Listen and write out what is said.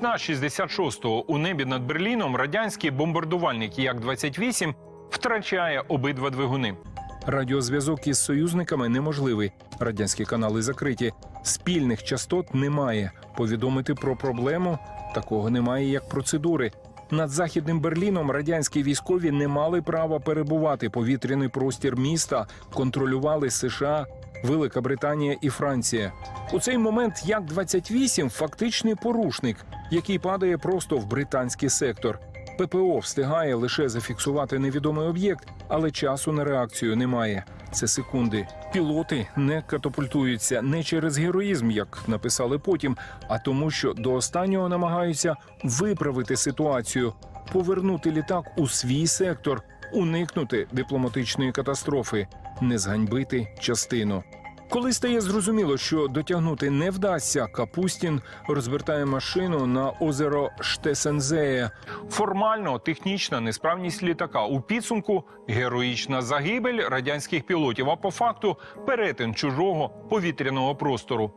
Весна 66-го у небі над Берліном радянський бомбардувальник Як-28 втрачає обидва двигуни. Радіозв'язок із союзниками неможливий. Радянські канали закриті. Спільних частот немає. Повідомити про проблему такого немає, як процедури. Над західним Берліном радянські військові не мали права перебувати. Повітряний простір міста контролювали США, Велика Британія і Франція. У цей момент Як-28 фактичний порушник, який падає просто в британський сектор. ППО встигає лише зафіксувати невідомий об'єкт, але часу на реакцію немає. Це секунди. Пілоти не катапультуються не через героїзм, як написали потім, а тому, що до останнього намагаються виправити ситуацію, повернути літак у свій сектор, уникнути дипломатичної катастрофи, не зганьбити частину. Коли стає зрозуміло, що дотягнути не вдасться, Капустін розвертає машину на озеро Штесензеє. Формально технічна несправність літака у підсумку героїчна загибель радянських пілотів. А по факту перетин чужого повітряного простору.